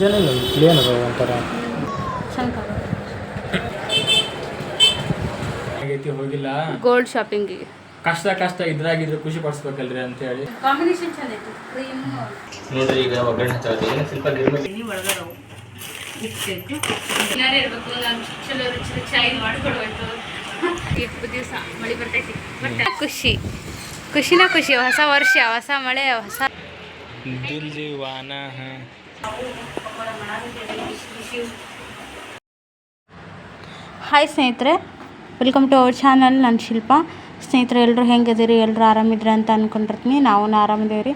Design ಇಲ್ಲ plane ಒಂಥರ ಆಗೈತಿ ಹೋಗಿಲ್ಲ. ಗೋಲ್ಡ್ ಶಾಪಿಂಗಿಗೆ ಕಷ್ಟ ಕಷ್ಟ ಇದ್ರಾಗಿದ್ರೆ ಖುಷಿ ಪಡಿಸ್ಬೇಕಲ್ರಿ ಅಂತ ಹೇಳಿ ಕಾಂಬಿನೇಷನ್ ಚಂದ ಐತಿ ಕ್ರೀಮ್ ನೋಡ್ರಿ ಈಗ ಒಗ್ಗರಣೆ ಇಟ್ಬೇಕು ಏನಾರು ಇರಬೇಕು. ನಾನು ಚಲೋ ರುಚಿ ರುಚಿಯಾಗಿ ಮಾಡಿಕೊಡ್ಬೇಕು ಇಪ್ಪತ್ತು ದಿವಸ ಮಳೆ ಬರ್ತೈತಿ. ಬಟ್ ಖುಷಿ. ಖುಷಿನ ಖುಷಿ. ಹೊಸ ವರ್ಷ ಹೊಸ ಮಳೆ ಹೊಸ ದಿಲ್ ಜೀವಾನ ಹಾಯ್ ಸ್ನೇಹಿತರೆ ವೆಲ್ಕಮ್ ಟು ಅವರ್ ಚಾನಲ್ ನಾನು ಶಿಲ್ಪ. ಸ್ನೇಹಿತರೆ ಎಲ್ಲರೂ ಹೆಂಗಿದ್ದೀರಿ? ಎಲ್ಲರೂ ಆರಾಮಿದ್ರೆ ಅಂತ ಅಂದ್ಕೊಂಡಿರ್ತೀನಿ ನಾವು ಆರಾಮಿದ್ದೀವಿ ರೀ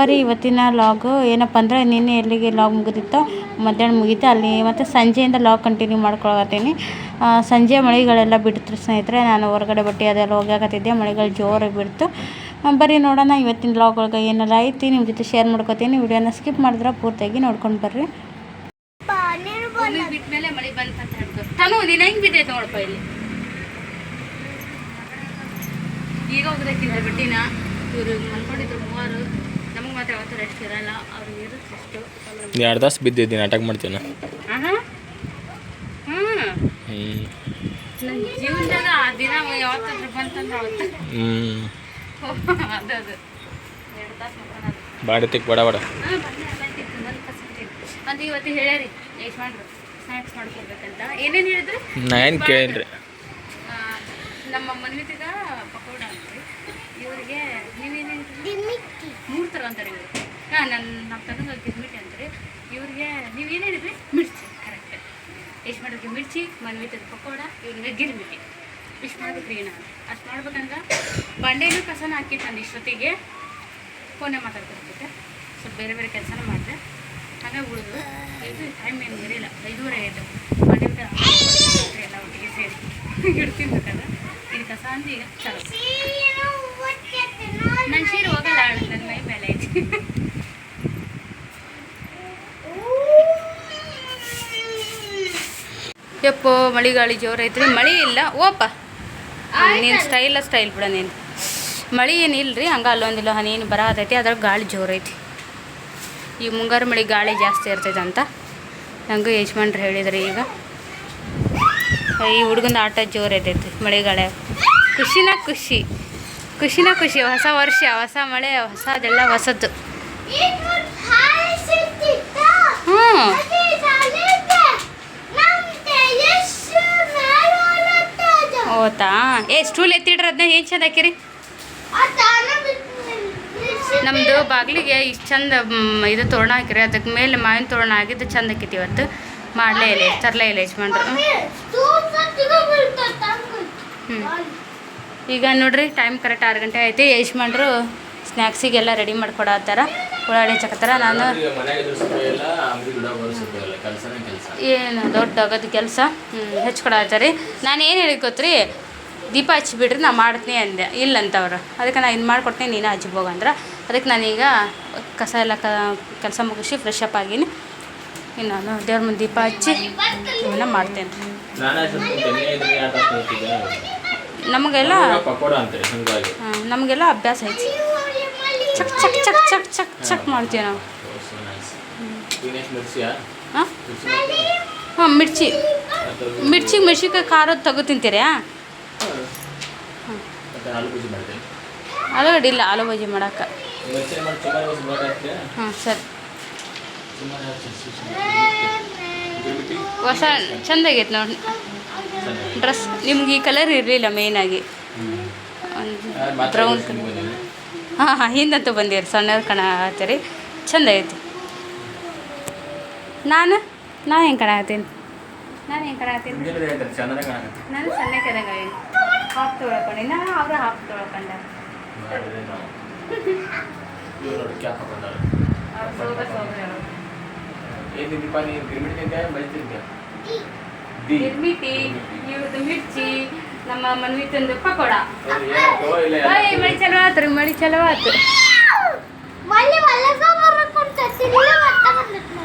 ಬರೀ ಇವತ್ತಿನ ಲಾಗು ಏನಪ್ಪ ಅಂದರೆ ನಿನ್ನೆ ಎಲ್ಲಿಗೆ ಲಾಗ್ ಮುಗಿದಿತ್ತೋ, ಮಧ್ಯಾಹ್ನ ಮುಗೀತು. ಅಲ್ಲಿ ಮತ್ತು ಸಂಜೆಯಿಂದ ಲಾಗ್ ಕಂಟಿನ್ಯೂ ಮಾಡ್ಕೊಳಕತ್ತೀನಿ. ಸಂಜೆ ಮಳೆಗಳೆಲ್ಲ ಬಿಡ್ತು ಸ್ನೇಹಿತರೆ. ನಾನು ಹೊರಗಡೆ ಬಟ್ಟೆ ಅದೆಲ್ಲ ಹೋಗ್ಯಾಕತ್ತಿದ್ದೆ ಮಳೆಗಳು ಜೋರಾಗಿ ಬಿಡ್ತು. ಬರೀ ನೋಡೋಣ ಇವತ್ತಿನ ಬ್ಲಾಗ್ ಒಳಗೆ ಏನೆಲ್ಲ ಐತಿ ನಿಮ್ಮ ಜೊತೆ ಶೇರ್ ಮಾಡ್ಕೋತೀನಿ. ವಿಡಿಯೋನ ಸ್ಕಿಪ್ ಮಾಡಿದ್ರೆ ಪೂರ್ತಿಯಾಗಿ ನೋಡ್ಕೊಂಡು ಬರ್ರಿ. ಬಿಟ್ಟ ಮೇಲೆ ಮಳೆ ಬಂತ ಅಂತ ಹೇಳ್ಕೊ ತಾನು ನೀನು ಹೆಂಗೆ ಬಿದ್ದೈತೆ ನೋಡಪ್ಪ ಇಲ್ಲಿ? ಈಗ ಹೋಗ್ಬೇಕಿಲ್ಲ ಬಿಟ್ಟಿನ? ಇವರು ಮಲ್ಕೊಂಡಿದ್ರು ಮೂವರು. ನಮಗೆ ಮಾತ್ರ ಯಾವತ್ತೂ ರೆಸ್ಟ್ ಇರಲ್ಲ. ಅವ್ರು ಇರುತ್ತೆ ಅಷ್ಟು ಎರಡು ತಾಸು ಬಿದ್ದಿದ್ದೀನಿ ನಾಟಕ ಮಾಡ್ತೀನಿ? ಹಾಂ ಹ್ಞೂ ಹ್ಞೂ ನನ್ನ ಜೀವನದಾಗ ಆ ದಿನ ಯಾವತ್ತಾದ್ರೂ ಬಂತಂದ್ರೆ ಅವತ್ತು. ಬಾಡಿ ತಿಕ್ ಬಡ ಬಡ. ಅಂತ ಇವತ್ತು ಹೇಳ್ಯಾರಿ ಯಜಮಾನ್ರು ಸ್ನಾಕ್ಸ್ ಮಾಡ್ಕೊಡ್ಬೇಕಂತ ಏನೇನು ಹೇಳಿದ್ರು ನಾ ಏನು ಕೇಳಿಲ್ರಿ ಆ, ನಮ್ಮ ಮನ್ವಿತಿಗ ಪಕೋಡ ಅಂತ್ರಿ ಇವರಿಗೆ ನೀವೇನೇನು ಮೂರು ಥರ ಅಂತಾರೆ ಇವರು ಹಾಂ ನನ್ನ ನಮ್ಮ ತಂದೆ ಗಿರ್ಮಿಟಿ ಅಂತಾರೆ ಇವ್ರಿಗೆ ಏನು ಹೇಳಿದ್ರಿ ಮಿರ್ಚಿ ಕರೆಕ್ಟ್. ಮಾಡೋದಕ್ಕೆ ಮಿರ್ಚಿ ಮನ್ವಿತದ ಪಕೋಡ ಇವ್ರಿಗೆ ಗಿರ್ಮಿಟಿ. ಇಷ್ಟು ಮಾಡ್ಬೇಕು ಏನಾದ್ರು ನಾನು ಅಷ್ಟು ಮಾಡ್ಬೇಕಂದ್ರೆ ಬಂಡೆನೂ ಕಸನ ಹಾಕಿತ್ತು ನಾನು ಇಷ್ಟೊತ್ತಿಗೆ. ಫೋನೇ ಮಾತಾಡ್ತಿರ್ತಿದ್ದೆ ಸ್ವಲ್ಪ ಬೇರೆ ಬೇರೆ ಕೆಲಸನೂ ಮಾಡಿದೆ. ಹಾಗೆ ಉಳಿದು ಇದು ಟೈಮ್ ಏನು ಇರಲಿಲ್ಲ ಐದೂವರೆ ಆಯಿತು. ಬಂಡೆ ಎಲ್ಲ ಒಟ್ಟಿಗೆ ಸೇರಿ ಇಡ್ತಿರ್ಬೇಕಂದ್ರೆ ಬೇಕಾದ್ರೆ ಇದು ಕಸ ಅಂತ ಈಗ ನನ್ನ ಸೀರೆ ಹೋಗಲ್ಲ ನನ್ನ ಮೈ ಮೇಲೆ ಐತಿ. ಯಪ್ಪೋ ಮಳಿಗಾಳಿ ಜೋರೈತ್ರಿ ಮಳೆ ಇಲ್ಲ. ಓಪ. ನೀನು ಸ್ಟೈಲ ಸ್ಟೈಲ್ ಬಿಡ ನೀನು. ಮಳೆ ಏನು ರೀ ಹಂಗೆ ಅಲ್ಲೊಂದಿಲ್ಲ ಹನಿ ಬರ ಆತೈತಿ ಅದ್ರಾಗ ಗಾಳಿ ಜೋರೈತಿ ಐತಿ. ಈ ಮುಂಗಾರು ಮಳೆ ಗಾಳಿ ಜಾಸ್ತಿ ಇರ್ತೈತೆ ಅಂತ ನಂಗೂ ಯಜಮಾನ್ರು ಹೇಳಿದ್ರಿ ಈಗ. ಈ ಹುಡುಗನ ಆಟ ಜೋರು ಐತೈತಿ ಮಳೆಗಾಳೆ. ಖುಷಿನ ಖುಷಿ ಖುಷಿನ ಖುಷಿ ಹೊಸ ವರ್ಷ ಹೊಸ ಮಳೆ ಹೊಸದೆಲ್ಲ ಹೊಸದು ಹ್ಞೂ ಹೌದಾ? ಏ ಸ್ಟೂಲ್ ಎತ್ತಿಡ್ರಿ ಅದನ್ನ ಏನು ಚಂದ ಹಾಕಿರಿ? ನಮ್ಮದು ಬಾಗಿಲಿಗೆ ಇಷ್ಟು ಚಂದ ಇದು ತೋರಣ ಹಾಕಿರಿ. ಅದಕ್ಕೆ ಮೇಲೆ ಮಾವಿನ ತೋರಣ ಆಗಿದ್ದು ಚಂದ ಹಾಕಿತಿ ಇವತ್ತು. ಮಾಡಲೇ ಇಲ್ಲ ತರಲೇ ಇಲ್ಲ ಯಜಮಾನ್ರು. ಹ್ಞೂ ಈಗ ನೋಡ್ರಿ ಟೈಮ್ ಕರೆಕ್ಟ್ ಆರು ಗಂಟೆ ಆಯ್ತು. ಯಜಮಾನ್ರು ಸ್ನ್ಯಾಕ್ಸಿಗೆಲ್ಲ ರೆಡಿ ಮಾಡ್ಕೊಡತ್ತಾರ ಉಳ್ಳಾಗಡ್ಡಿ ಚಕತ್ತಾರ ನಾನು ಏನು ದೊಡ್ಡ ಆಗೋದು ಕೆಲಸ? ಹೆಚ್ಕೊಡತ್ತಾರಿ ನಾನು ಏನು ಹೇಳಿ ಗೊತ್ತ್ರಿ? ದೀಪ ಹಚ್ಚಿಬಿಡ್ರಿ ನಾ ಮಾಡ್ತೀನಿ ಅಂದೆ. ಇಲ್ಲ ಅಂತವ್ರು. ಅದಕ್ಕೆ ನಾನು ಇದು ಮಾಡ್ಕೊಡ್ತೀನಿ ನೀನು ಹಚ್ಬೋಗ ಅಂದ್ರೆ. ಅದಕ್ಕೆ ನಾನೀಗ ಕಸ ಎಲ್ಲ ಕ ಕೆಲಸ ಮುಗಿಸಿ ಫ್ರೆಶ್ ಅಪ್ ಆಗೀನಿ. ಇನ್ನು ನಾನು ದೇವ್ರ ಮುಂದೆ ದೀಪ ಹಚ್ಚಿ ಇವನ್ನ ಮಾಡ್ತೇನೆ. ನಮಗೆಲ್ಲ ನಮಗೆಲ್ಲ ಅಭ್ಯಾಸ ಐತಿ. ಚಕ್ ಚಕ್ ಚಕ್ ಚಕ್ ಚಕ್ ಚಕ್ ಮಾಡ್ತೀವಿ ನಾವು. ಹಾಂ? ಹಾಂ ಮಿರ್ಚಿ. ಮಿರ್ಚಿ ಮೆಣಸಿನ್ಕಾಯಿ ಖಾರದ ತಗೋ ತಿಂತೀರಾ? ಆಲೂಗಡ್ಡೆ ಇಲ್ಲ ಆಲೂ ಬಜ್ಜಿ ಮಾಡಕ್ಕೆ. ಹಾಂ ಸರಿ. ಹೊಸ ಚಂದಾಗೈತೆ ನೋಡಿ. ಡ್ರೆಸ್ ನಿಮ್ಗೆ ಈ ಕಲರ್ ಇರಲಿಲ್ಲ ಮೇಯ್ನಾಗಿ ಬ್ರೌನ್ ಕಲರ್. ಹಾಂ ಹಾಂ ಹಿಂದಂತೂ ಬಂದಿರಿ ಸಣ್ಣವ್ರು ಕಾಣತ್ತೀರಿ ಚಂದ ಐತಿ. ನಾನು? ನಾ ಹೆಂಗೆ ಕಾಣತ್ತೀನಿ ನಾನು ಹೆಂಗೆ ಕಾಣತ್ತೀನಿ ನಾನು ಸಣ್ಣ ಕದಂಗ ಹಾಫ್ ತೊಳ್ಕೊಂಡಿ. ನಾನು? ಅವ್ರ ಹಾಫ್ ತೊಳ್ಕೊಂಡ. ಗಿರ್ಮಿಟಿ ಇವ್ರದ್ದು ಮಿರ್ಚಿ ನಮ್ಮ ಮನ್ವಿತಂದು ಪಕೋಡ. ಬಾಯ್ ಮಳಿ ಚಲೋ ಆತ್ರಿ ಮಳಿ ಚಲೋ ಆತು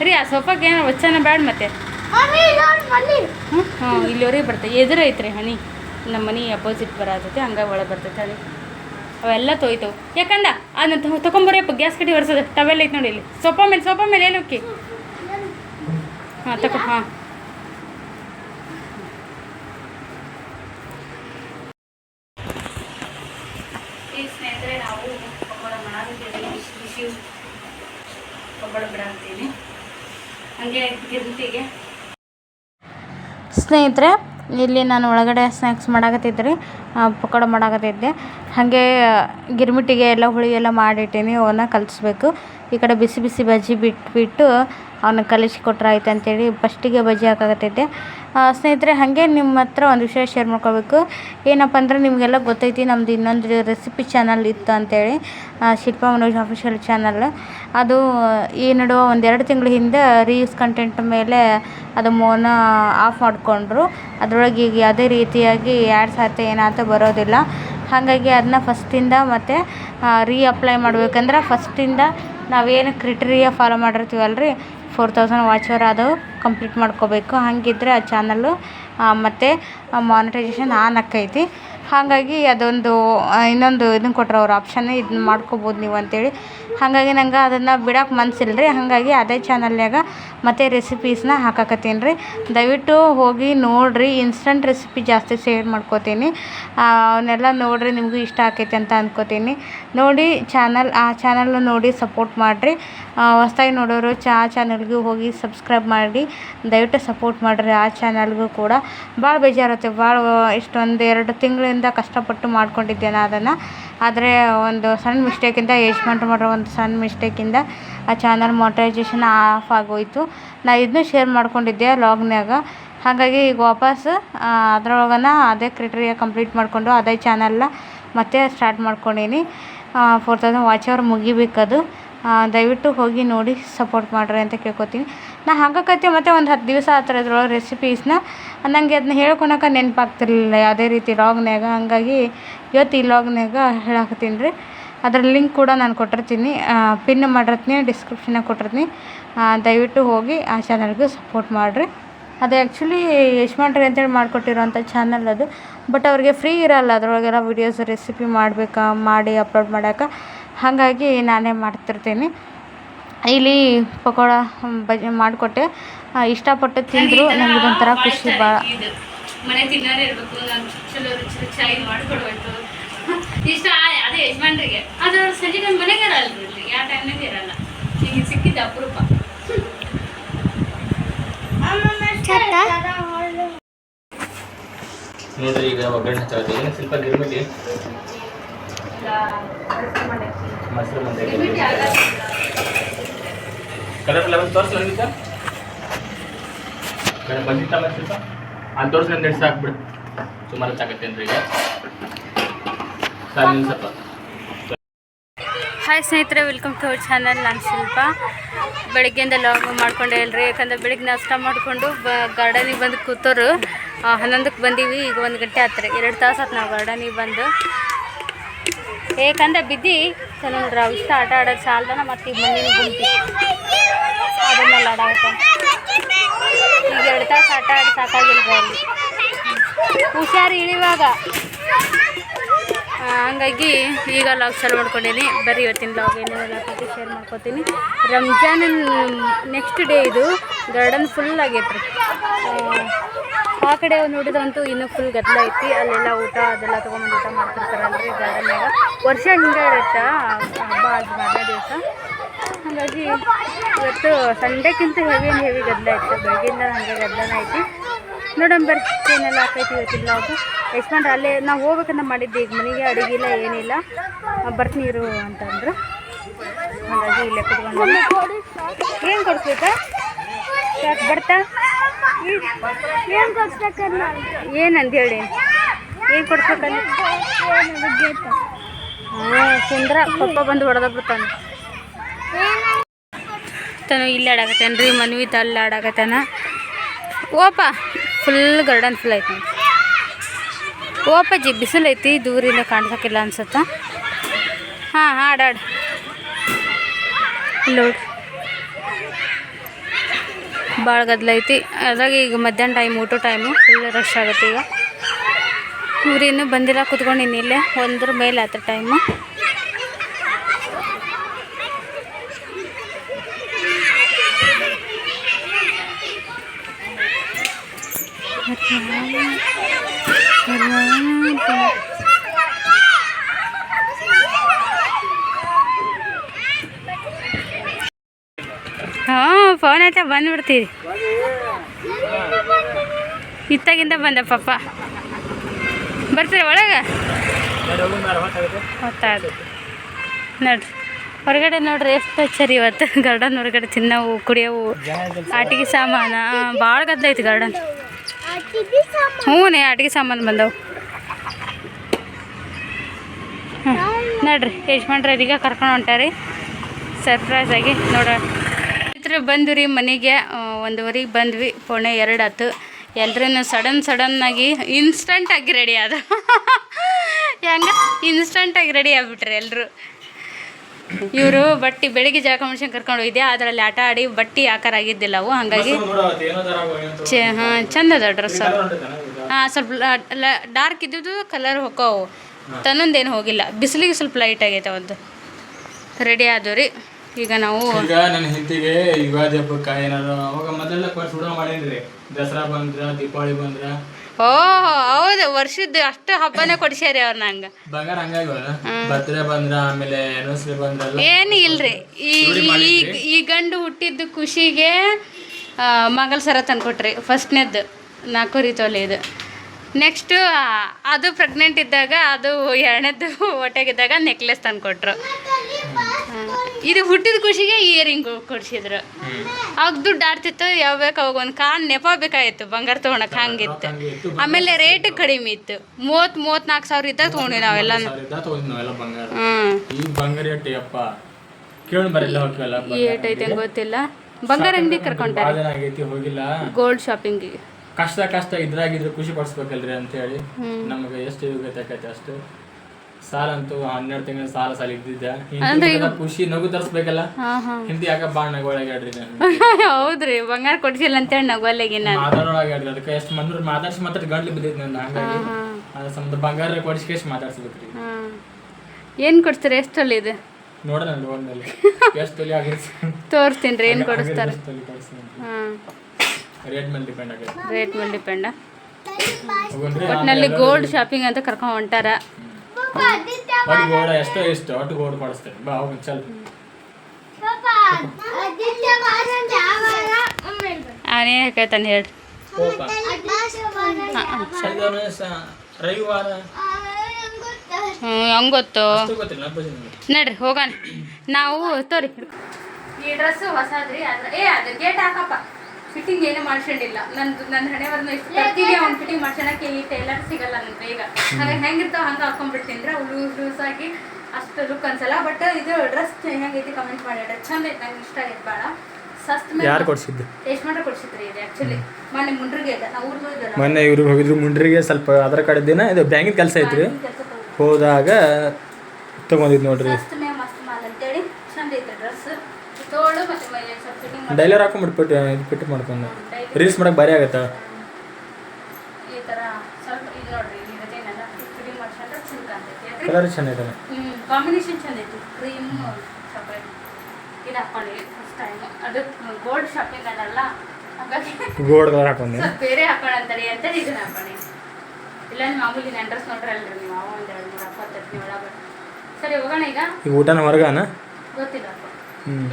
ರೀ ಆ ಸೊಪ್ಪಕ್ಕೆ ಏನೋ ವಚ್ಚನ ಬ್ಯಾಡ ಮತ್ತೆ. ಹ್ಞೂ ಹಾಂ ಇಲ್ಲಿವರೆಗೆ ಬರ್ತೈತೆ. ಎದುರು ಐತ್ರಿ ಹನಿ. ನಮ್ಮ ಮನೆ ಅಪೋಸಿಟ್ ಬರತೈತಿ ಹಂಗ ಒಳಗೆ ಬರ್ತೈತೆ ಹನಿ ಅವೆಲ್ಲ ತೊಯ್ತವು. ಯಾಕಂದ? ಅದನ್ನ ತೊಗೊಂಬರಪ್ಪ ಗ್ಯಾಸ್ ಕಟ್ಟಿ ಒರೆಸೋದು. ಟವೆಲ್ ಐತೆ ನೋಡಿ ಇಲ್ಲಿ. ಸೊಪ್ಪ ಮೇಲೆ ಸೊಪ್ಪ ಮೇಲೆ ಎಲ್ಲಿ ಹಾ ಹಾಂ ತಗೋ ಹಾಂ ಈ ಸ್ನೇಹಿತರೆ ನಾವು ಪಕೋಡ ಮಾಡಾಕತ್ತೀವಿ ಬಿಸಿ ಬಿಸಿ ಪಕೋಡ ಬಿಡಾಕತ್ತೀನಿ ಸ್ನೇಹಿತರೆ, ಇಲ್ಲಿ ನಾನು ಒಳಗಡೆ ಸ್ನ್ಯಾಕ್ಸ್ ಮಾಡಾಕತ್ತಿದ್ದೆ ರೀ ಪಕೋಡ ಮಾಡಾಕತ್ತಿದ್ದೆ. ಹಾಗೆ ಗಿರ್ಮಿಟ್ಟಿಗೆ ಎಲ್ಲ ಹುಳಿ ಎಲ್ಲ ಮಾಡಿಟ್ಟೀನಿ ಅವನ್ನ ಕಲಿಸ್ಬೇಕು. ಈ ಕಡೆ ಬಿಸಿ ಬಿಸಿ ಬಜ್ಜಿ ಬಿಟ್ಬಿಟ್ಟು ಅವನ್ನ ಕಲಿಸಿ ಕೊಟ್ರೆ ಆಯ್ತು ಅಂತೇಳಿ ಫಸ್ಟಿಗೆ ಬಜ್ಜಿ ಹಾಕಾಕತ್ತಿದ್ದೆ. ಸ್ನೇಹಿತರೆ, ಹಾಗೆ ನಿಮ್ಮ ಹತ್ರ ಒಂದು ವಿಷಯ ಶೇರ್ ಮಾಡ್ಕೋಬೇಕು. ಏನಪ್ಪ ಅಂದರೆ ನಿಮಗೆಲ್ಲ ಗೊತ್ತೈತಿ, ನಮ್ದು ಇನ್ನೊಂದು ರೆಸಿಪಿ ಚಾನಲ್ ಇತ್ತು ಅಂತೇಳಿ ಶಿಲ್ಪ ಮನೋಜ್ ಅಫಿಷಿಯಲ್ ಚಾನಲ್ ಅದು, ಈ ನಡುವೆ ಒಂದೆರಡು ತಿಂಗಳ ಹಿಂದೆ ರೀಲ್ಸ್ ಕಂಟೆಂಟ್ ಮೇಲೆ ಅದು ಮೋನ ಆಫ್ ಮಾಡಿಕೊಂಡ್ರು. ಅದರೊಳಗೆ ಈಗ ಯಾವುದೇ ರೀತಿಯಾಗಿ ಆ್ಯಡ್ಸ್ ಆಯ್ತು ಏನಾಯ್ತು ಬರೋದಿಲ್ಲ. ಹಾಗಾಗಿ ಅದನ್ನ ಫಸ್ಟಿಂದ ಮತ್ತು ರೀ ಅಪ್ಲೈ ಮಾಡ್ಬೇಕಂದ್ರೆ ಫಸ್ಟಿಂದ ನಾವೇನು ಕ್ರಿಟೀರಿಯಾ ಫಾಲೋ ಮಾಡಿರ್ತೀವಲ್ಲ ರೀ ಫೋರ್ ತೌಸಂಡ್ ವಾಚ್ ಅವರ್ ಅದು ಕಂಪ್ಲೀಟ್ ಮಾಡ್ಕೋಬೇಕು. ಹಾಗಿದ್ರೆ ಆ ಚಾನಲ್ಲು ಮತ್ತು ಮಾನಿಟೈಸೇಷನ್ ಆನ್ ಆಕೈತಿ ಹಾಗಾಗಿ ಅದೊಂದು ಇನ್ನೊಂದು ಇದನ್ನ ಕೊಟ್ರು ಅವ್ರು ಆಪ್ಷನ್ ಇದನ್ನ ಮಾಡ್ಕೊಬೋದು ನೀವು ಅಂತೇಳಿ. ಹಾಗಾಗಿ ನಂಗೆ ಅದನ್ನು ಬಿಡಕ್ಕೆ ಮನ್ಸಿಲ್ಲ ರೀ ಹಾಗಾಗಿ ಅದೇ ಚಾನಲ್ನ್ಯಾಗ ಮತ್ತೆ ರೆಸಿಪೀಸ್ನ ಹಾಕಕತ್ತೀನಿ ರೀ. ದಯವಿಟ್ಟು ಹೋಗಿ ನೋಡಿರಿ. ಇನ್ಸ್ಟಂಟ್ ರೆಸಿಪಿ ಜಾಸ್ತಿ ಶೇರ್ ಮಾಡ್ಕೋತೀನಿ. ಅವನ್ನೆಲ್ಲ ನೋಡಿರಿ ನಿಮಗೂ ಇಷ್ಟ ಆಕೈತೆ ಅಂತ ಅಂದ್ಕೋತೀನಿ ನೋಡಿ ಚಾನಲ್ ಆ ಚಾನಲ್ನ ನೋಡಿ ಸಪೋರ್ಟ್ ಮಾಡಿರಿ. ಹೊಸ್ದಾಗಿ ನೋಡೋರು ಚಾ ಚಾನಲ್ಗೂ ಹೋಗಿ ಸಬ್ಸ್ಕ್ರೈಬ್ ಮಾಡಿ. ದಯವಿಟ್ಟು ಸಪೋರ್ಟ್ ಮಾಡಿರಿ ಆ ಚಾನಲ್ಗೂ ಕೂಡ. ಭಾಳ ಬೇಜಾರುತ್ತೆ ಭಾಳ ಇಷ್ಟೊಂದು ಎರಡು ತಿಂಗಳಿಂದ ಕಷ್ಟಪಟ್ಟು ಮಾಡ್ಕೊಂಡಿದ್ದೆ ನಾ ಅದನ್ನು. ಆದರೆ ಒಂದು ಸಣ್ಣ ಮಿಸ್ಟೇಕಿಂದ, ಯಜಮಾನ್ರು ಮಾಡೋ ಒಂದು ಸಣ್ಣ ಮಿಸ್ಟೇಕಿಂದ ಆ ಚಾನಲ್ ಮೊಟೈಜೇಷನ್ ಆಫ್ ಆಗೋಯಿತು. ನಾ ಇದನ್ನೂ ಶೇರ್ ಮಾಡ್ಕೊಂಡಿದ್ದೆ ಲಾಗ್ನ್ಯಾಗ ಹಾಗಾಗಿ ಈಗ ವಾಪಸ್ ಅದರೊಳಗನ ಅದೇ ಕ್ರಿಟೀರಿಯಾ ಕಂಪ್ಲೀಟ್ ಮಾಡಿಕೊಂಡು ಅದೇ ಚಾನಲ್ನ ಮತ್ತೆ ಸ್ಟಾರ್ಟ್ ಮಾಡ್ಕೊಂಡೀನಿ. ಫೋರ್ ತೌಸಂಡ್ ವಾಚ್ ಅವರ್ ಮುಗಿಬೇಕದು. ದಯವಿಟ್ಟು ಹೋಗಿ ನೋಡಿ ಸಪೋರ್ಟ್ ಮಾಡಿರಿ ಅಂತ ಕೇಳ್ಕೊತೀನಿ. ನಾ ಹಾಕಕತ್ತಿ ಮತ್ತು ಒಂದು ಹತ್ತು ದಿವಸ ಆತರ ಇದ್ರೊಳಗೆ ರೆಸಿಪೀಸ್ನ ನನಗೆ ಅದನ್ನ ಹೇಳ್ಕೊಳಕ ನೆನಪಾಗ್ತಿರ್ಲಿಲ್ಲ, ಯಾವುದೇ ರೀತಿ ಲಾಗ್ನ್ಯಾಗ ಹಾಗಾಗಿ ಇವತ್ತು ಈ ಲಾಗ್ನ್ಯಾಗ ಹೇಳಾಕತ್ತೀನಿ ರೀ. ಅದ್ರ ಲಿಂಕ್ ಕೂಡ ನಾನು ಕೊಟ್ಟಿರ್ತೀನಿ. ಪಿನ್ ಮಾಡಿರ್ತೀನಿ ಡಿಸ್ಕ್ರಿಪ್ಷನಾಗ ಕೊಟ್ಟಿರ್ತೀನಿ. ದಯವಿಟ್ಟು ಹೋಗಿ ಆ ಚಾನಲ್ಗೆ ಸಪೋರ್ಟ್ ಮಾಡಿರಿ. ಅದು ಆ್ಯಕ್ಚುಲಿ ಯಶ್ಮಾನ್ರಿ ಅಂತೇಳಿ ಮಾಡಿಕೊಟ್ಟಿರೋಂಥ ಚಾನಲ್ ಅದು. ಬಟ್ ಅವ್ರಿಗೆ ಫ್ರೀ ಇರಲ್ಲ, ಅದರೊಳಗೆಲ್ಲ ವೀಡಿಯೋಸ್ ರೆಸಿಪಿ ಮಾಡಬೇಕಾ, ಮಾಡಿ ಅಪ್ಲೋಡ್ ಮಾಡೋಕೆ. ಹಾಗಾಗಿ ನಾನೇ ಮಾಡ್ತಿರ್ತೀನಿ. ಇಲ್ಲಿ ಪಕೋಡ ಬಜ್ಜಿ ಮಾಡಿಕೊಟ್ಟೆ. ಇಷ್ಟಪಟ್ಟು ತಿಂದರು. ನನಗೆ ಇದೊಂಥರ ಖುಷಿ ಭಾಳ ಮನೆ ತಿನ್ನೋರು ಇರ್ಬೇಕು ನಾನು ಚಲೋ ರುಚಿ ರುಚಿಯಾಗಿ ಮಾಡ್ಕೊಡ್ಬೇಕು. ಇಷ್ಟ ಆ- ಅದೇ ಯಜಮಾನ್ರಿಗೆ. ಅದು ಸಂಜೆ ನನ್ನ ಮನೆಗೆ ಇರಲ್ಲ ಇಲ್ಲಿ. ಯಾವ ಟೈಮ್ನಾಗ ಇರಲ್ಲ. ಈಗ ಸಿಕ್ಕಿದ್ದ ಅಪರೂಪ. ನೋಡ್ರಿ ಈಗ ಒಗ್ಗರಣೆ ಸ್ವಲ್ಪ ಗಿರ್ಮಿಟಿ. ಮೊಸರು ಮಂದಿ ಕಲರ್ ಲೆವೆಲ್ ತೋರಿಸ್ಲ ಸರ್ ಕಡೆ ಬಂದಿತ್ತ ಮತ್ತೆ ಸ್ವಲ್ಪ? ಅದು ತೋರಿಸ್ಕೊಂಡು ಎಷ್ಟು ಸಾಕ್ಬಿಡು ಸುಮಾರು ಹಚ್ಚಾಕತ್ತೇನ್ರಿ ಈಗ. ಸರ್ ಸ್ವಲ್ಪ. ಹಾಯ್ ಸ್ನೇಹಿತರೆ ವೆಲ್ಕಮ್ ಟು ಅವರ್ ಚಾನಲ್ ನಾನು ಶಿಲ್ಪ. ಬೆಳಗ್ಗೆಯಿಂದ ಲಾಗ್ ಮಾಡ್ಕೊಂಡೆ ಅಲ್ರಿ. ಯಾಕಂದ್ರೆ ಬೆಳಿಗ್ಗೆ ನಾಷ್ಟ ಮಾಡಿಕೊಂಡು ಬ ಗಾರ್ಡನಿಗೆ ಬಂದು ಕೂತೋರು. ಹನ್ನೊಂದಕ್ಕೆ ಬಂದೀವಿ. ಈಗ ಒಂದು ಗಂಟೆ ಹತ್ತಿರ ಎರಡು ತಾಸು ಆತು ನಾವು ಗಾರ್ಡನಿಗೆ ಬಂದು. ಏಕಂದ್ರೆ ಬಿದ್ದು ಚೆನ್ನಾಗಿ ಅವು ಇಷ್ಟ ಆಟ ಆಡೋದು ಸಾಲ್ದನ ಮತ್ತು ಈಗ ಮಣ್ಣಿನ ಗುಂಪಿ. ಅದನ್ನೆಲ್ಲ ಆಡಾಕತ್ತ ಈಗ ಎರಡು ತಾಸು ಆಟ ಆಡಿ ಅಲ್ಲಿ. ಹುಷಾರು ಇಳಿವಾಗ ಹಂಗಾಗಿ ಈಗ ಲಾಗ್ ಚಾಲು ಮಾಡ್ಕೊಂಡೀನಿ ಬರೀ ಇವತ್ತಿನ ಲಾಗ್ ಏನೇನೆಲ್ಲ ಹಾಕಿ ಶೇರ್ ಮಾಡ್ಕೊತೀನಿ. ರಂಜಾನ್ ನೆಕ್ಸ್ಟ್ ಡೇ ಇದು. ಗಾರ್ಡನ್ ಫುಲ್ ಆಗೈತ್ರಿ. ಆ ಕಡೆ ನೋಡಿದ್ರಂತೂ ಇನ್ನೂ ಫುಲ್ ಗದ್ದಲ ಐತಿ. ಅಲ್ಲೆಲ್ಲ ಊಟ ಅದೆಲ್ಲ ತೊಗೊಂಬಂದು ಊಟ ಮಾಡ್ತಿರ್ತಾರಲ್ರಿ ಗಾರ್ಡನ್ಯಾಗ ವರ್ಷ ಹಿಂಗೆ ಇರುತ್ತೆ ಹಬ್ಬ ಆಗಿ ಮಾರನೇ ದಿವಸ. ಹಾಗಾಗಿ ಇವತ್ತು ಸಂಡೆಕ್ಕಿಂತ ಹೆವಿ ಆ್ಯಂಡ್ ಹೆವಿ ಗದ್ದಲ ಐತೆ ಬೆಳಗ್ಗೆಯಿಂದ ಹಾಗೆ ಗದ್ದಲನ ಐತಿ. ನೋಡೋಣ ಬರ್ರಿ. ಏನೆಲ್ಲ ಹಾಕೈತಿ ಇವತ್ತಿನ ಲಾಗು ಎಷ್ಟು ಅಲ್ಲೇ ನಾವು ಹೋಗ್ಬೇಕಂತ ಮಾಡಿದ್ದೆ. ಈಗ ಮನೆಗೆ ಅಡುಗಿಲ್ಲ ಏನಿಲ್ಲ. ಬರ್ತೀನಿರು ಅಂತಂದ್ರು. ಹಾಗಾಗಿ ಇಲ್ಲೇ ಕುತ್ಕೊಂಡು ಏನು ಕೊಡ್ಸ್ಬೇಕಾ? ಯಾಕೆ ಬರ್ತಾ? ಏನು ಕೊಡ್ಸ್ಬೇಕನ್ನ ಏನಂತ ಹೇಳಿ ಏನು ಕೊಡ್ಸ್ಬೇಕಲ್ಲ ಸುಂದ್ರ ಪಪ್ಪ ಬಂದು ಹೊಡೆದ ಬಿಡ್ತಾನೆ ತಾನು ಇಲ್ಲಿ ಆಡಾಕತ್ತೇನೆ ರೀ ಮನ್ವಿ ಅಲ್ಲಿ ಆಡಾಕತ್ತಾನ? ಓಪ ಫುಲ್ ಗಾರ್ಡನ್ ಫುಲ್ ಐತೆ ಓಪ ಜಿ, ಬಿಸಿಲು ಐತಿ, ದೂರಿಂದ ಕಾಣ್ಸಕ್ಕಿಲ್ಲ ಅನ್ಸುತ್ತ? ಹಾಂ ಹಾಡಾಡು ನೋಡಿ. ಭಾಳ ಗದ್ದಲ ಐತಿ. ಅದ್ರಾಗ ಈಗ ಮಧ್ಯಾಹ್ನ ಟೈಮ್ ಊಟ ಟೈಮು ಫುಲ್ ರಶ್ ಆಗುತ್ತೆ ಈಗ. ಇವ್ರು ಇನ್ನೂ ಬಂದಿಲ್ಲ ಕುತ್ಕೊಂಡಿನಿ ಇಲ್ಲೇ ಒಂದ್ರ ಮೇಲೆ ಆತ ಟೈಮು ಮತ್ತೆ ಫೋನ್ ಐತೆ ಬಂದ್ಬಿಡ್ತೀವಿ ಇತ್ತಾಗಿಂದ ಬಂದ ಪಪ್ಪ ಬರ್ತೀರಿ ಒಳಗೆ? ನೋಡ್ರಿ, ಹೊರಗಡೆ ನೋಡ್ರಿ ಎಷ್ಟು ಹಚ್ಚರಿ ಇವತ್ತು. ಗಾರ್ಡನ್ ಹೊರಗಡೆ ತಿನ್ನವು, ಕುಡಿಯವು, ಆಟಿಗೆ ಸಾಮಾನು ಭಾಳ ಗದ್ದಲ ಐತಿ ಗಾರ್ಡನ್ ಹ್ಞೂ ನೀ, ಆಟಿಗೆ ಸಾಮಾನು ಬಂದವು. ಹ್ಞೂ ನೋಡ್ರಿ ಈಗ ಕರ್ಕೊಂಡು ಹೊಂಟಾರಿ ಸರ್ಪ್ರೈಸ್ ಆಗಿ ನೋಡೋಣ. ಸ್ನೇಹಿತರೆ ಬಂದ್ವಿ ರೀ ಮನೆಗೆ ಒಂದುವರೆಗೆ ಬಂದ್ವಿ ಪೋಣೆ ಎರಡು ಆತು. ಎಲ್ಲರೂ ಸಡನ್ ಸಡನ್ನಾಗಿ ಇನ್ಸ್ಟಂಟಾಗಿ ರೆಡಿ ಆದ. ಹೆಂಗೆ? ಇನ್ಸ್ಟಂಟಾಗಿ ರೆಡಿ ಆಗ್ಬಿಟ್ರಿ ಎಲ್ಲರೂ ಇವರು ಬಟ್ಟಿ ಬೆಳಿಗ್ಗೆ ಜಾಗ ಮನುಷ್ಯನ ಕರ್ಕೊಂಡು ಹೋಗಿದ್ದೆ ಅದರಲ್ಲಿ ಆಟ ಆಡಿ ಬಟ್ಟಿ ಆಕಾರ ಆಗಿದ್ದಿಲ್ಲ ಅವು ಹಾಗಾಗಿ ಚೆ ಹಾಂ ಚಂದ ಅದ. ಡ್ರೆಸ್ ಹಾಂ ಸ್ವಲ್ಪ ಡಾರ್ಕ್ ಇದ್ದಿದ್ದು ಕಲರ್ ಹೊಕ್ಕವು. ತನ್ನೊಂದೇನು ಹೋಗಿಲ್ಲ. ಬಿಸಿಲಿಗೆ ಸ್ವಲ್ಪ ಲೈಟ್ ಆಗೈತೆ ಒಂದು ರೆಡಿ ಆದವು ರೀ. ಈಗ ನಾವು ಈಗ ನನ್ನ ಹೆಂಡತಿಗೆ ಯುಗಾದಿ ಹಬ್ಬಕ್ಕೆ ಏನಾದ್ರು ಅವಾಗ ಮೊದಲೆಲ್ಲ ಕೊಟ್ಟು ಸುಡ ಮಾಡೇನ್ರಿ. ದಸರಾ ಬಂದ್ರ ದೀಪಾವಳಿ ಬಂದ್ರ. ಓ ಹೌದು ವರ್ಷದ ಅಷ್ಟು ಹಬ್ಬನೇ ಕೊಡಿಸ್ಯಾರಿ ಅವ್ರು ನಂಗೆ. ಬಂಗಾರ ಹಂಗಾಗ ಬರ್ತ್ಡೇ ಬಂದ್ರ ಆಮೇಲೆ ಆನಿವರ್ಸರಿ ಬಂದ್ರಲ್ಲ ಏನು ಇಲ್ರಿ. ಈ ಈ ಈ ಗಂಡು ಹುಟ್ಟಿದ್ದ ಖುಷಿಗೆ ಮಂಗಲ್ ಮಂಗಲ ಸರ ತಂದ್ಕೊಟ್ರಿ. ಫಸ್ಟ್ನೇದ್ದು ನಾಲ್ಕೂರಿ ತೊಲೆ ಇದು ನೆಕ್ಸ್ಟು ಅದು ಪ್ರೆಗ್ನೆಂಟ್ ಇದ್ದಾಗ ಅದು ಎರಡನೇದು ಹೊಟ್ಟೆಗಿದ್ದಾಗ ನೆಕ್ಲೆಸ್ ತಂದು ಕೊಟ್ರು ಇದು ಹುಟ್ಟಿದ ಖುಷಿಗೆ ಇಯರಿಂಗ್ ಕೊಡಿಸಿದ್ರು. ಅವಾಗ ದುಡ್ಡು ಆಡ್ತಿತ್ತು ಯಾವ ಬೇಕು ಅವಾಗ ಒಂದು ಕಾನ್ ನೆಪ ಬೇಕಾಗಿತ್ತು ಬಂಗಾರ ತೊಗೊಳಕ್ಕೆ ಹಂಗಿತ್ತು. ಆಮೇಲೆ ರೇಟ್ ಕಡಿಮೆ ಇತ್ತು. ಮೂವತ್ತು ಮೂವತ್ನಾಲ್ಕು ಸಾವಿರ ಇದ್ದಾಗ ತೊಗೊಂಡ್ವಿ ನಾವೆಲ್ಲ. ಐತೆ ಹ್ಞೂ ಏಟೈತೆ ಗೊತ್ತಿಲ್ಲ. ಬಂಗಾರ ಅಂಗಡಿ ಕರ್ಕೊಂತಾರೆ ಗೋಲ್ಡ್ ಶಾಪಿಂಗಿಗೆ ಕಷ್ಟ ಕಷ್ಟ ಇದ್ರಾಗಿದ್ರೆ ಖುಷಿ ಪಡಿಸ್ಬೇಕಲ್ರಿ ಅಂತ ಹೇಳಿ ನಮಗೆ ಎಷ್ಟು ಯೋಗ್ಯತೆ ಆಕೈತೆ ಅಷ್ಟು. ಸಾಲ ಅಂತೂ ಹನ್ನೆರಡು ತಿಂಗಳ ಸಾಲ ಸಾಲ ಇದ್ದಿದ್ದೆ. ಹಿಂದಿ ಖುಷಿ ನಗು ತರಿಸ್ಬೇಕಲ್ಲ? ಹಿಂದಿ ಯಾಕ ಬಾಣ ನಗೊಳಗ್ಯಾಡ್ರಿ ಆಡ್ರಿ ಹೌದ್ರಿ ಬಂಗಾರ ಕೊಡ್ಸಿಲ್ಲ ಅಂತ ಹೇಳಿ ನಾನು. ಮಾತಾಡೋಳಾಗ್ಯಾಡ್ರಿ ಅದಕ್ಕೆ ಎಷ್ಟು ಮಂದ್ರ ಮಾತಾಡ್ಸಿ ಮಾತಾಡಿ ಗಂಟ್ಲು ಬಿದ್ದೈತಿ ನಾನು ಹಂಗಾಗಿ. ಅದ್ರ ಸಂಬಂಧ ಬಂಗಾರ ಕೊಡಿಸಿ ಎಷ್ಟು ಮಾತಾಡ್ಸ್ಬೇಕ್ರಿ? ಏನ್ ಕೊಡ್ತೀರಿ ಎಷ್ಟಲ್ಲಿ ಇದೆ? ನೋಡೋಣ ಒಂದಲ್ಲಿ ಎಷ್ಟು ತೊಲಿ ಆಗಿರ್ಸಿ ತೋರಿಸ್ತೀನಿ ರೀ ಏನು ಕೊಡಿಸ್ತಾರೆ? ಹಾಂ. ರೇಟ್ ಮೇಲೆ ಡಿಪೆಂಡ್ ಒಟ್ನಲ್ಲಿ ರೇಟ್ ಮೇಲೆ ಡಿಪೆಂಡ ಹೋಗನ್ರಿ ಒಟ್ಟಿನಲ್ಲಿ ಗೋಲ್ಡ್ ಶಾಪಿಂಗ್ ಅಂತ ಕರ್ಕೊಂಡು ಹೊಂಟಾರ. ಒಟ್ಟು ಗೋಡ ಎಷ್ಟೋ ಎಷ್ಟು ಒಟ್ಟು ಗೋಡ್ ಕೊಡಿಸ್ತೇನೆ ಬಾ ಹೋಗಿ ಚಲ್. ಅವನೇ ಹೇಳ್ತಾನೆ ಹೇಳಿ. ರವಿವಾರ. ಹ್ಞೂ ಹಂಗೆ ಗೊತ್ತು. ನಡ್ರಿ ಹೋಗೋಣ. ನಾವು ತೋರಿ. ಈ ಡ್ರೆಸ್ ಹೊಸದ್ರಿ ಅದ್ರ ಏ ಅದ್ರ ಗೇಟ್ ಹಾಕಪ್ಪ. ಫಿಟ್ಟಿಂಗ್ ಏನು ಮಾಡ್ಕೊಂಡಿಲ್ಲ ನಂದು ನನ್ನ ಹಣೆ ಬರ್ನ ಇಷ್ಟು ತರ್ತೀವಿ ಅವ್ನು ಫಿಟ್ಟಿಂಗ್ ಮಾಡ್ಸೋಣಕ್ಕೆ ಈ ಟೈಲರ್ ಸಿಗಲ್ಲ ನನ್ನ ಬೇಗ ಹಾಗಾಗಿ ಹೆಂಗಿರ್ತಾವ ಹಂಗೆ ಹಾಕೊಂಡ್ಬಿಡ್ತೀನಿ ಅಂದ್ರೆ ಲೂಸ್ ಲೂಸ್ ಆಗಿ ಅಷ್ಟು ಲುಕ್ ಅನ್ಸಲ್ಲ. ಬಟ್ ಇದು ಡ್ರೆಸ್ ಹೆಂಗೈತಿ ಕಮೆಂಟ್ ಮಾಡಿ ಚಂದ ಐತೆ ನಂಗೆ ಇಷ್ಟ ಆಗೈತೆ ಭಾಳ ಸಸ್ತ್ ಯಾರು ಕೊಡ್ಸಿದ್ದು? ಕೊಡ್ಸಿದ್ರಿ ಇದು ಆ್ಯಕ್ಚುಲಿ ಮೊನ್ನೆ ಮುಂಡ್ರಿಗೆ ಇದೆ ನಾವು ಊರಿಗೆ ಹೋಗಿದ್ದಲ್ಲ ಮೊನ್ನೆ ಇವ್ರು ಹೋಗಿದ್ರು ಮುಂಡ್ರಿಗೆ ಸ್ವಲ್ಪ ಆಧಾರ್ ಕಾರ್ಡ್ ದಿನ ಇದು ಬ್ಯಾಂಕಿನ ಕೆಲಸ ಐತ್ರಿ ಹೋದಾಗ ತಗೊಂಡಿದ್ ನೋಡ್ರಿ. ಮಸ್ತ್ ಮಾಲ್ ಅಂತೇಳಿ. ಚಂದ ಐತೆ ಡ್ರೆಸ್ ತೋಳು ಮತ್ತೆ ಡೈಲರ್ ಹಾಕೊಂಡ್ಬಿಟ್ಟು ಪೆಟ್ಟು ಇದು ಪೆಟ್ಟು ಮಾಡ್ಕೊಂಡು. ರೀಲ್ಸ್ ಮಾಡಕ್ ಭಾರಿ ಆಗತ್ತ? ಕಲರ್ ಚೆನ್ನಾಗೈತೆ ಹ್ಞೂ ಕಾಂಬಿನೇಷನ್ ಚಂದ ಐತಿ ಕ್ರೀಮ್ ಚಾಕ್ಲೇಟ್ ಇದು ಹಾಕೊಂಡ್ವಿ ಫಸ್ಟ್ ಟೈಮ್ ಅದು ಗೋಲ್ಡ್ ಶಾಪಿಂಗ್ ಹಾಗಾಗಿ ಗೋಲ್ಡ್ ಕಲರ್ ಹಾಕೊಂಡೆ. ಬೇರೆ ಹಾಕೋಣ ಅಂತಾರೆ ಅಂತ ಇದನ್ನ ಹಾಕೊಂಡಿ. ಇಲ್ಲ ಮಾಮೂಲಿ ನನ್ನ ಡ್ರೆಸ್ ನೋಡ್ರಿ ಅಲ್ರಿ ನೀವು ಅವ ಒಂದು ಎರಡು ಮೂರು ಹತ್ತು ಒಳಗೆ. ಸರಿ ಹೋಗೋಣ ಈಗ? ಈಗ ಊಟನ ಹೊರಗಾನ? ಗೊತ್ತಿಲ್ಲ.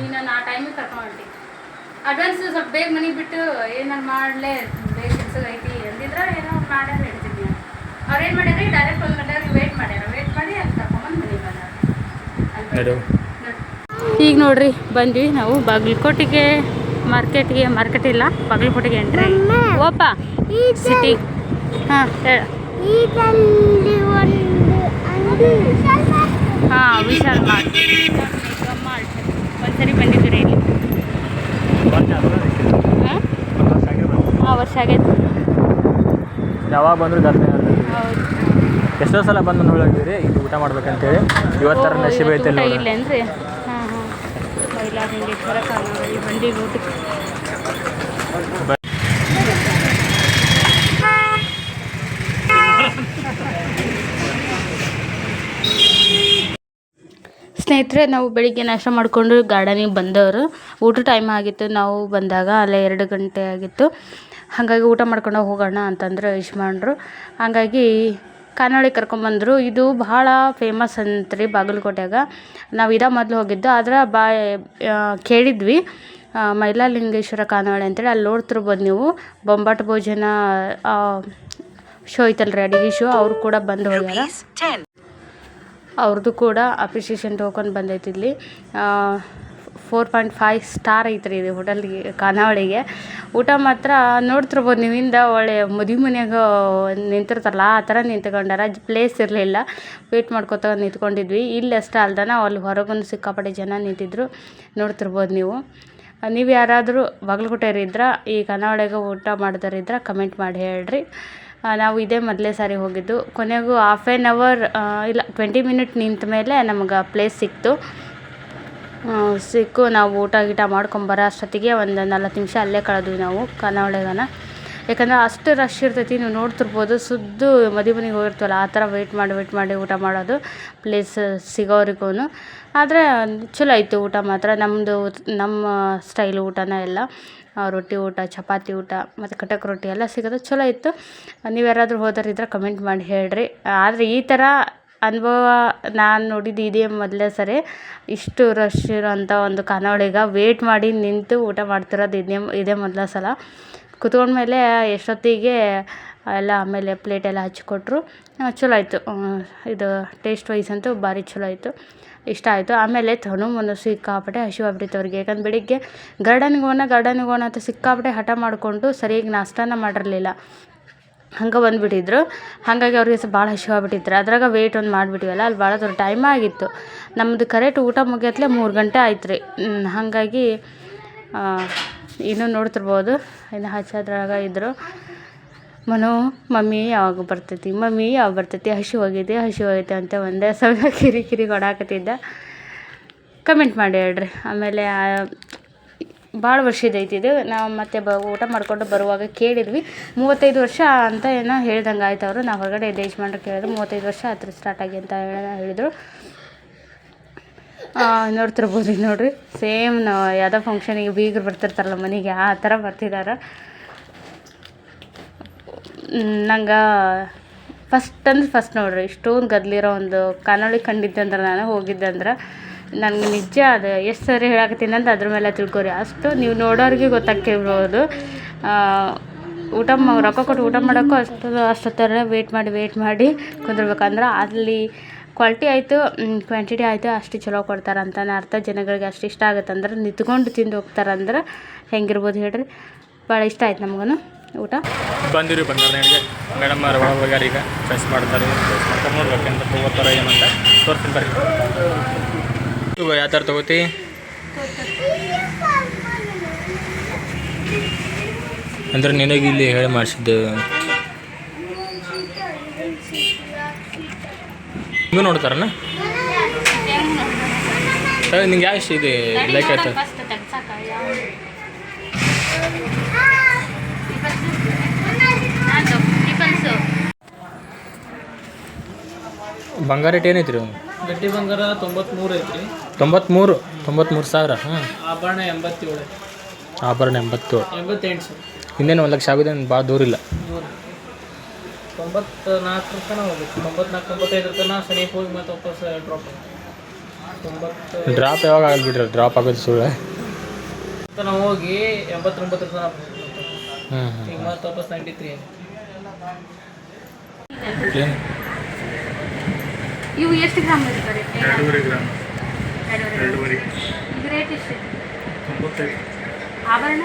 ಈಗ ನಾನು ಆ ಟೈಮಿಗೆ ಕರ್ಕೊಂಡು ಹೊಂಟಿ. ಅಡ್ವಾನ್ಸ್ ಸ್ವಲ್ಪ ಬೇಗ ಮನೆಗೆ ಬಿಟ್ಟು ಏನಾರು ಮಾಡಲೇ ಬೇಗ ಕೆಲಸ ಐತಿ ಅಂದಿದ್ರೆ ಏನೋ ಮಾಡ್ಯಾರ ಹೇಳ್ತೀನಿ ಅವ್ರು ಏನು ಮಾಡ್ಯಾರ? ಡೈರೆಕ್ಟ್ ಒಂದು ಗಂಟೆ ವೇಟ್ ಮಾಡ್ಯಾರ. ವೇಟ್ ಮಾಡಿ ಅಲ್ಲಿ ತಗೊಂಬಂದು ಮನೆಗೆ ಬಂದಾರ. ಈಗ ನೋಡ್ರಿ ಬಂದ್ವಿ ನಾವು ಬಾಗಲಕೋಟೆಗೆ ಮಾರ್ಕೆಟ್ಗೆ ಮಾರ್ಕೆಟ್ ಇಲ್ಲ ಬಾಗಲಕೋಟೆಗೆ ಎಂಟ್ರಿ ಓಪ ಸಿಟಿ ಹಾಂ ಹೇಳ. ಹಾಂ ವಿಶಾಲ್ ಮಾರ್ಟ್. ಒಂದ್ಸರಿ ಬಂದಿದ್ದೀರಿ ಇಲ್ಲಿ ಹಾಂ ಹಾಂ ವರ್ಷ ಆಗೈತೆ. ಯಾವಾಗ ಬಂದ್ರು ದರ್ಶನ ಹೌದು. ಎಷ್ಟೋ ಸಲ ಬಂದು ನೋಡಿದ್ರಿ ಇದು ಊಟ ಮಾಡ್ಬೇಕಂತೇಳಿ. ಇವತ್ತರ ನಶಿ ಐತೆ ಇಲ್ಲೇನ್ರಿ ಹಾಂ ಹಾಂ. ಊಟಕ್ಕೆ ಸ್ನೇಹಿತರೆ ನಾವು ಬೆಳಿಗ್ಗೆ ನಾಷ್ಟ ಮಾಡಿಕೊಂಡು ಗಾರ್ಡನಿಗೆ ಬಂದವರು. ಊಟ ಟೈಮ್ ಆಗಿತ್ತು ನಾವು ಬಂದಾಗ ಅಲ್ಲೇ ಎರಡು ಗಂಟೆ ಆಗಿತ್ತು. ಹಾಗಾಗಿ ಊಟ ಮಾಡ್ಕೊಂಡು ಹೋಗೋಣ ಅಂತಂದ್ರೆ ಯಜಮಾನ್ರು. ಹಾಗಾಗಿ ಖಾನಾವಳಿ ಕರ್ಕೊಂಬಂದರು. ಇದು ಭಾಳ ಫೇಮಸ್ ಅಂತ್ರಿ ಬಾಗಲಕೋಟೆಯಾಗ. ನಾವು ಇದೇ ಮೊದಲು ಹೋಗಿದ್ದು ಆದ್ರೆ ಬಾ ಕೇಳಿದ್ವಿ. ಮೈಲಾಲಿಂಗೇಶ್ವರ ಖಾನಾವಳಿ ಅಂತೇಳಿ. ಅಲ್ಲಿ ನೋಡ್ತಿರ್ಬೋದು ನೀವು. ಬೊಂಬಾಟ್ ಭೋಜನ ಶೋ ಐತಲ್ರಿ ಅಡಿಗೆ ಶೋ ಅವ್ರು ಕೂಡ ಬಂದು ಹೋಗ್ಯಾರ. ಅವ್ರದ್ದು ಕೂಡ ಅಪ್ರಿಷಿಯೇಷನ್ ಟೋಕನ್ ಬಂದೈತಿ ಇಲ್ಲಿ. ಫೋರ್ ಪಾಯಿಂಟ್ ಫೈವ್ ಸ್ಟಾರ್ ಐತ್ರಿ ಇದು ಹೋಟೆಲ್ಗೆ ಖಾನಾವಳಿಗೆ. ಊಟ ಮಾತ್ರ ನೋಡ್ತಿರ್ಬೋದು ನೀವಿಂದ ಒಳ್ಳೆ ಮದುವೆ ಮನ್ಯಾಗ ನಿಂತಿರ್ತಾರಲ್ಲ, ಆ ಥರ ನಿಂತ್ಕೊಂಡಾರ ಪ್ಲೇಸ್ ಇರಲಿಲ್ಲ. ವೇಟ್ ಮಾಡ್ಕೊತ ನಿಂತ್ಕೊಂಡಿದ್ವಿ. ಇಲ್ಲಿ ಅಷ್ಟೇ ಅಲ್ದನ ಅಲ್ಲಿ ಹೊರಗೊಂದು ಸಿಕ್ಕಾಪಟ್ಟೆ ಜನ ನಿಂತಿದ್ರು. ನೋಡ್ತಿರ್ಬೋದು ನೀವು. ನೀವು ಯಾರಾದರೂ ಬಾಗಲಕೋಟೆಯವ್ರು ಈ ಖಾನಾವಳಿಗೆ ಊಟ ಮಾಡಿದವ್ರಿದ್ರೆ ಕಮೆಂಟ್ ಮಾಡಿ ಹೇಳ್ರಿ. ನಾವು ಇದೇ ಮೊದಲೇ ಸಾರಿ ಹೋಗಿದ್ದು. ಕೊನೆಗೂ ಹಾಫ್ ಆ್ಯನ್ ಅವರ್ ಇಲ್ಲ ಟ್ವೆಂಟಿ ಮಿನಿಟ್ ನಿಂತ ಮೇಲೆ ನಮಗೆ ಪ್ಲೇಸ್ ಸಿಕ್ತು. ಸಿಕ್ಕು. ನಾವು ಊಟ ಗೀಟ ಮಾಡ್ಕೊಂಬರೋ ಅಷ್ಟೊತ್ತಿಗೆ ಒಂದು ನಲ್ವತ್ತು ನಿಮಿಷ ಅಲ್ಲೇ ಕಳೆದ್ವಿ ನಾವು ಖಾನಾವಳಿಗನ ಯಾಕಂದ್ರೆ ಅಷ್ಟು ರಶ್ ಇರ್ತೈತಿ, ನೀವು ನೋಡ್ತಿರ್ಬೋದು, ಸುದ್ದು ಮದುವೆ ಮನೆಗೆ ಹೋಗಿರ್ತೀವಲ್ಲ, ಆ ಥರ ವೆಯ್ಟ್ ಮಾಡಿ ವೆಯ್ಟ್ ಮಾಡಿ ಊಟ ಮಾಡೋದು ಪ್ಲೇಸ್ ಸಿಗೋರಿಗೂ ಆದರೆ ಚಲೋ ಇತ್ತು ಊಟ ಮಾತ್ರ. ನಮ್ಮದು ನಮ್ಮ ಸ್ಟೈಲ್ ಊಟನ ಎಲ್ಲ ರೊಟ್ಟಿ ಊಟ, ಚಪಾತಿ ಊಟ, ಮತ್ತು ಕಟಕ್ ರೊಟ್ಟಿ ಎಲ್ಲ ಸಿಗೋದು ಚಲೋ ಇತ್ತು. ನೀವು ಯಾರಾದರೂ ಹೋದರಿದ್ರೆ ಕಮೆಂಟ್ ಮಾಡಿ ಹೇಳ್ರಿ. ಆದರೆ ಈ ಥರ ಅನುಭವ ನಾನು ನೋಡಿದ್ದು ಇದೇ ಮೊದಲೇ ಸರಿ, ಇಷ್ಟು ರಶ್ ಇರುವಂಥ ಒಂದು ಖಾನಾವಳಿಗೆ ವೇಟ್ ಮಾಡಿ ನಿಂತು ಊಟ ಮಾಡ್ತಿರೋದು ಇದೇ ಇದೇ ಮೊದಲ ಸಲ. ಕುತ್ಕೊಂಡ್ಮೇಲೆ ಎಷ್ಟೊತ್ತಿಗೆ ಎಲ್ಲ ಆಮೇಲೆ ಪ್ಲೇಟೆಲ್ಲ ಹಚ್ಕೊಟ್ರು ಚಲೋ ಆಯಿತು. ಇದು ಟೇಸ್ಟ್ ವೈಸ್ ಅಂತೂ ಭಾರಿ ಚಲೋ ಆಯಿತು. ಇಷ್ಟ ಆಯಿತು. ಆಮೇಲೆ ತನು ಮನು ಸಿಕ್ಕಾಪಟ್ಟೆ ಹಸಿವಾಗ್ಬಿಟ್ಟಿತ್ತು ಅವ್ರಿಗೆ. ಯಾಕಂದ್ರೆ ಬೆಳಿಗ್ಗೆ ಗಾರ್ಡನ್ಗೆ ಹೋಗೋಣ ಗಾರ್ಡನ್ಗೆ ಹೋಗೋಣ ಅಂತ ಸಿಕ್ಕಾಪಟ್ಟೆ ಹಠ ಮಾಡಿಕೊಂಡು ಸರಿಯಾಗಿ ನಾಷ್ಟಾನ ಮಾಡಿರಲಿಲ್ಲ. ಹಂಗೆ ಬಂದುಬಿಟ್ಟಿದ್ರು. ಹಾಗಾಗಿ ಅವ್ರಿಗೆ ಸಹ ಭಾಳ ಹಸಿವಾಗ್ಬಿಟ್ಟಿದ್ರು ಅದ್ರಾಗ ವೇಟ್ ಒಂದು ಮಾಡಿಬಿಟ್ಟಿವಲ್ಲ ಅಲ್ಲಿ ಭಾಳ ದೊಡ್ಡ ಟೈಮ್ ಆಗಿತ್ತು. ನಮ್ಮದು ಕರೆಕ್ಟ್ ಊಟ ಮುಗಿಯತ್ಲೆ ಮೂರು ಗಂಟೆ ಆಯ್ತು ರೀ. ಹಾಗಾಗಿ ಇನ್ನೂ ನೋಡ್ತಿರ್ಬೋದು. ಇನ್ನು ಹಚ್ಚೋದ್ರಾಗ ಇದ್ದರು ಮನು, ಮಮ್ಮಿ ಯಾವಾಗ ಬರ್ತೈತಿ? ಮಮ್ಮಿ ಯಾವಾಗ ಬರ್ತೈತಿ? ಹಸಿ ಹೋಗೈತಿ ಹಸಿ ಹೋಗೈತೆ ಅಂತ ಒಂದೇ ಸಲ ಕಿರಿ ಕಿರಿ ಕೊಡಾಕತ್ತಿದ್ದ. ಕಮೆಂಟ್ ಮಾಡಿ ಹೇಳ್ರಿ. ಆಮೇಲೆ ಭಾಳ ವರ್ಷ ಐತಿ ಇದು. ನಾವು ಮತ್ತೆ ಬ ಊಟ ಮಾಡಿಕೊಂಡು ಬರುವಾಗ ಕೇಳಿದ್ವಿ. ಮೂವತ್ತೈದು ವರ್ಷ ಅಂತ ಏನೋ ಹೇಳ್ದಂಗೆ ಆಯ್ತು ಅವರು. ನಾವು ಹೊರಗಡೆ ಯಜಮಾನ್ರು ಕೇಳಿದ್ರು, ಮೂವತ್ತೈದು ವರ್ಷ ಹತ್ರ ಸ್ಟಾರ್ಟ್ ಆಗಿ ಅಂತ ಹೇಳಿ ಹೇಳಿದರು. ನೋಡ್ತಿರ್ಬೋದು ಈಗ ನೋಡ್ರಿ ಸೇಮ್ ನಾವು ಯಾವುದೋ ಫಂಕ್ಷನಿಗೆ ಬೀಗರು ಬರ್ತಿರ್ತಾರಲ್ಲ ಮನೆಗೆ, ಆ ಥರ ಬರ್ತಿದ್ದಾರೆ ನಂಗೆ ಫಸ್ಟ್ ಅಂದ್ರೆ ಫಸ್ಟ್ ನೋಡ್ರಿ. ಇಷ್ಟೊಂದು ಗದ್ಲಿರೋ ಒಂದು ಕಾನೋಳಿ ಕಂಡಿದ್ದೆ ಅಂದ್ರೆ ನಾನು ಹೋಗಿದ್ದೆ ಅಂದ್ರೆ ನನಗೆ ನಿಜ ಅದು, ಎಷ್ಟು ಸರಿ ಹೇಳಾಕತ್ತೀನಿ ಅಂತ ಅದ್ರ ಮೇಲೆ ತಿಳ್ಕೊರಿ. ಅಷ್ಟು ನೀವು ನೋಡೋರಿಗೆ ಗೊತ್ತಾಗ್ತಿರ್ಬೋದು. ಊಟ ರೊಕ್ಕ ಕೊಟ್ಟು ಊಟ ಮಾಡೋಕ್ಕೂ ಅಷ್ಟು ಅಷ್ಟೊತ್ತರ ವೇಟ್ ಮಾಡಿ ವೇಟ್ ಮಾಡಿ ಕುಂದಿರ್ಬೇಕಂದ್ರೆ ಅಲ್ಲಿ ಕ್ವಾಲಿಟಿ ಆಯಿತು ಕ್ವಾಂಟಿಟಿ ಆಯಿತು, ಅಷ್ಟು ಚಲೋ ಕೊಡ್ತಾರಂತ ಅರ್ಥ. ಜನಗಳಿಗೆ ಅಷ್ಟು ಇಷ್ಟ ಆಗುತ್ತೆ ಅಂದ್ರೆ ನಿಂತ್ಕೊಂಡು ತಿಂದು ಹೋಗ್ತಾರಂದ್ರೆ ಹೆಂಗಿರ್ಬೋದು ಹೇಳ್ರಿ. ಭಾಳ ಇಷ್ಟ ಆಯ್ತು ನಮಗೂ ಊಟ. ಬಂದಿರಿ ಬಂದಿಗೆ ಮೇಡಮ್ ಅವ್ರು ಮಾಡ್ತಾರೆ ಏನಂತ ತೋರ್ತೀನಿ ಬರ್ರಿ. ಇವ ಯಾವ ಥರ ತಗೋತಿ? ಅಂದ್ರೆ ನಿನಗೆ ಇಲ್ಲಿ ಹೇಳಿ ಮಾಡಿಸಿದ್ದು? ನೀವು ನೋಡ್ತಾರನ? ನಿಂಗೆ ಯಾವ ಇಷ್ಟ ಇದೆ? ಲೈಕ್ ಆಯ್ತು? ಬಂಗಾರ ರೇಟ್ ಏನೈತಿ ರೀ ಗಟ್ಟಿ ಬಂಗಾರ ತೊಂಬತ್ಮೂರು ಐತ್ರಿ. ತೊಂಬತ್ಮೂರು ತೊಂಬತ್ಮೂರು ಸಾವಿರ ಹಾಂ ಆಭರಣ ಎಂಬತ್ತೇಳು. ಆಭರಣ ಎಂಬತ್ತೇಳು. ಎಂಬತ್ತೆಂಟು ಸರ್ ಇನ್ನೇನು ಒಂದು ಲಕ್ಷ ಆಗಿದೆ ಆಗೋದೇನು ಭಾಳ ದೂರ ಇಲ್ಲ. ತೊಂಬತ್ನಾಲ್ಕು ತನಕ ಹೋಗ್ಬೇಕು. ತೊಂಬತ್ನಾಲ್ಕು ತೊಂಬತ್ತೈದು ತನಕ ಸನಿಪ ಹೋಗಿ ಮತ್ತೆ ವಾಪಸ್ ಡ್ರಾಪ್ ತೊಂಬತ್ತು ಡ್ರಾಪ್ ಯಾವಾಗ ಆಗಲ್ಲ ಬಿಡ್ರಿ ಡ್ರಾಪ್ ಆಗೋದು ಸುಳ್ಳು. ತನಕ ಹೋಗಿ ಎಂಬತ್ತೊಂಬತ್ತರ ತನಕ ಹ್ಞೂ ಈಗ ಮತ್ತೆ ವಾಪಸ್ ನೈಂಟಿ ತ್ರೀ ಏನು? ಇವು ಎಷ್ಟು ಗ್ರಾಮ್ ಇರ್ತಾರೆ ಎರಡೂವರೆ ಗ್ರಾಮ್. ಎರಡೂವರೆ ಎರಡೂವರೆ. ಇದು ರೇಟ್ ಎಷ್ಟು ತೊಂಬತ್ತೈದು. ಆಭರಣ?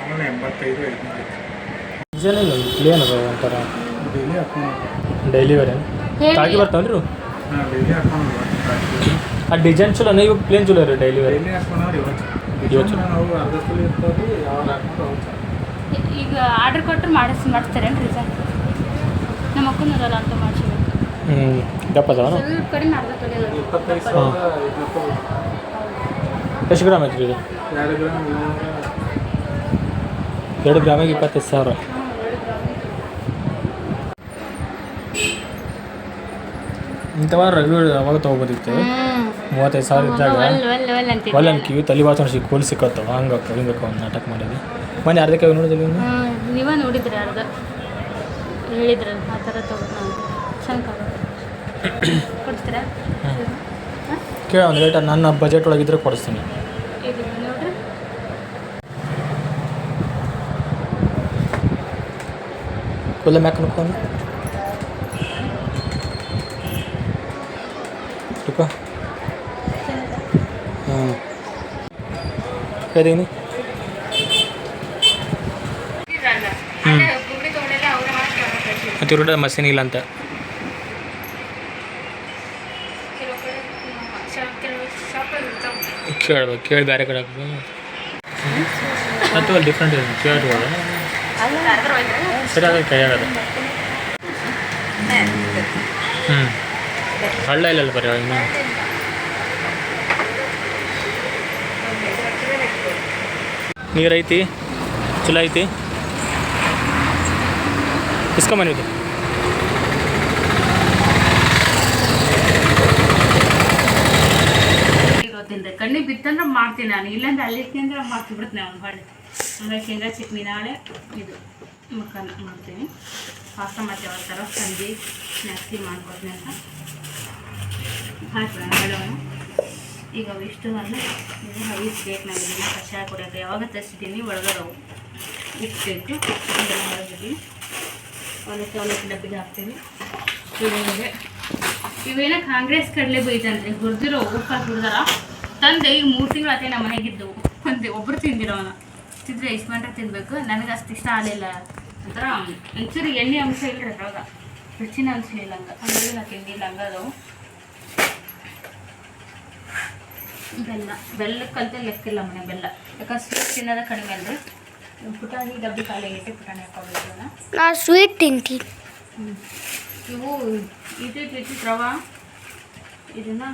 ಆಮೇಲೆ ಎಂಬತ್ತೈದು ಐದುನೂರು ಡಿಸೈನ್ ಪ್ಲೇನ್ ಅದ ಒಂಥರ. ಡೈಲಿ ಹಾಕೊಂಡು ಡೈಲಿ. ತಾಗಿ ಹಾಂ ಹಾಕೊಂಡು ಆ ಡಿಸೈನ್ ಚಲೋ ನೀವು ಪ್ಲೇನ್ ಚಲೋ ರೀ ಡೈಲಿ ವೇರ್. ಡೈಲಿ ಹಾಕೊಂಡ್ರೆ ಇವತ್ತು. ಇವತ್ತು. ನಾವು ಅರ್ಧ ಫುಲ್ ಇರ್ತದೆ ಯಾವಾಗ ಹಾಕೊಂಡು ಹೋಗ್ತಾರೆ ಈಗ ಆರ್ಡ್ರ್ ಕೊಟ್ಟರೆ ಮಾಡಿಸ್ ಮಾಡಿಸ್ತಾರೇನು ರಿಸಲ್ಟ್ ನಮ್ಮ ಅಕ್ಕನ ಅಂತ ಮಾಡಿಸಿ ಹ್ಞೂ ದಪ್ಪ ಅದಾವ ಸ್ವಲ್ಪ ಕಡಿಮೆ ಅರ್ಧ ತೊಲೆ ಇಪ್ಪತ್ತೈದು ಸಾವಿರ ಐದುನೂರು ರೂಪಾಯಿ ಎಷ್ಟು ಗ್ರಾಮ್ ಐತ್ರಿ ಇದು? ಎರಡು ಗ್ರಾಮ್ ಏಳ್ನೂರ ಎರಡು ಗ್ರಾಮಿಗೆ ಇಪ್ಪತ್ತೈದು ಸಾವಿರ. ಇಂಥವ ರವಿ ಅವಾಗ ತೊಗೊಬೋದಿತ್ತು? ಮೂವತ್ತೈದು ಸಾವಿರ ಇದ್ದಾಗ? ಒಲ್ಲ ಕಿವಿ ತಲೆ ಬಾತು ಸಿಕ್ಕ ಕೂಲಿ ಸಿಕ್ಕತ್ತವ. ಹಂಗೆ ಕಲಿಬೇಕು ಒಂದು ನಾಟಕ ಮಾಡಿದ್ವಿ. ಮೊನ್ನೆ ಅರ್ಧಕ್ಕೆ ನೋಡಿದ್ವಿ ನೀವೇ? ನೋಡಿದ್ರಿ ಅರ್ಧ. ಹೇಳಿದ್ರಲ್ಲ ಆ ಥರ ತೊಗೊಂಡು ಚಂದ ಕೊಡ್ತೀರಾ? ಕೇಳ ಒಂದು ರೇಟ್ ನನ್ನ ಬಜೆಟ್ ಒಳಗಿದ್ರೆ ಕೊಡಿಸ್ತೀನಿ. ಇದು ನೋಡ್ರಿ. ಕುಲ್ಲ ಮ್ಯಾಕ್ ಅನ್ಕೊಂಡು ತುಕ ಹಾಂ. ಕದೀನಿ ಹ್ಞೂ ಮತ್ತೆ ಇಲ್ಲ ಅಂತ. ಕೇಳಿ ಬೇರೆ ಕಡೆ ಹಾಕ್ಬೇಕು ಮತ್ತು ಅಲ್ಲಿ ಡಿಫ್ರೆಂಟ್ ಇದೆ ಕೇಳ್ಬೋದು ಸರಿ ಅದ ಕೈ ಆಗದ ಹ್ಞೂ ಹಳ್ಳ ಇಲ್ಲಲ್ಲ ಬರೀ ಇನ್ನು ನೀರೈತಿ ಚಲೋ ಐತಿ? ಇಸ್ಕೊಂಬನಿದು ಕಣ್ಣಿಗೆ ಬಿತ್ತಂದ್ರೆ ಮಾಡ್ತೀನಿ ನಾನು. ಇಲ್ಲಾಂದ್ರೆ ಅಲ್ಲಿ ಕೇಂದ್ರ ಮಾಡ್ತಿಬಿಡ್ತೀನಿ ಅವ್ನು ಹೊಳ್ಳಿ. ಹಂಗಾಗಿ ಶೇಂಗಾ ಚಟ್ನಿ ನಾಳೆ ಇದು ಮಕ್ಕನ ಮಾಡ್ತೀನಿ. ಪಾಸ್ತ ಮತ್ತೆ ಅವ್ರ ಥರ ಸಂಜೆ ಸ್ನ್ಯಾಕ್ಸಿ ಮಾಡ್ಕೊಡ್ತೀನಿ ಅಂತ. ಹಾಕ್ಬಿಡೋಣ ಹಳವನ್ನು ಈಗ ಅವಿಷ್ಟು ಅಂದರೆ ಇದು ಐದು ಬೇಕು ನಾನು ಕಷಾಯ ಕುಡಿಯೋಕೆ ಯಾವಾಗ ತರಿಸಿದ್ದೀನಿ ಒಳಗದವು ಉಪ್ಪು ಬೇಕು ಇದೆಲ್ಲ ಹೊರಗಿದ್ದೀನಿ ಅವಲಕ್ಕಿ ಅವಲಕ್ಕಿ ಡಬ್ಬಿಗೆ ಹಾಕ್ತೀನಿ. ಇವೇನ ಕಾಂಗ್ರೆಸ್ ಕಡಲೆ ಬೈತಂತ್ರಿ ಹುರಿದಿರೋ ಉಪ್ಪು ಹಾಕಿ ಹುರಿದಾರ. ತಂದೆ ಈಗ ಮೂರು ತಿಂಗಳು ಅದೇ ನಮ್ಮ ಮನೆಗಿದ್ದವು ಒಂದೇ ಒಬ್ಬರು ತಿಂದಿರೋನ ತಿಂದ್ರೆ ಯಜಮಾನ್ರ ತಿನ್ಬೇಕು ನನಗೆ ಅಷ್ಟು ಇಷ್ಟ ಆಗಲಿಲ್ಲ ಒಂಥರ ಒಂಚೂರು ಎಣ್ಣೆ ಅಂಶ ಇಲ್ಲ ಅದ್ರಾಗ ರುಚಿನ ಅಂಶ ಇಲ್ಲ ಹಂಗೆ ಹಂಗಾಗಿ ನಾ ತಿಂದಿಲ್ಲ ಹಂಗ ಅದಾವು ಬೆಲ್ಲ ಬೆಲ್ಲಕ್ಕಂತ ಲೆಕ್ಕಿಲ್ಲ ಮನೆ ಬೆಲ್ಲ ಯಾಕಂದ್ರೆ ಸ್ವೀಟ್ ತಿನ್ನೋದ ಕಡಿಮೆ ಅಲ್ರಿ ಪುಟಾಣಿ ಡಬ್ಬಿ ಖಾಲಿ ಆಗೈತೆ ಪುಟಾಣಿ ಹಾಕೋಬೇಕು ನಾ ಸ್ವೀಟ್ ತಿಂತೀನಿ ಇವು ಇಟ್ಟಿಟ್ಟು ಇಟ್ಟಿಟ್ಟು ರವೆ ಇದನ್ನು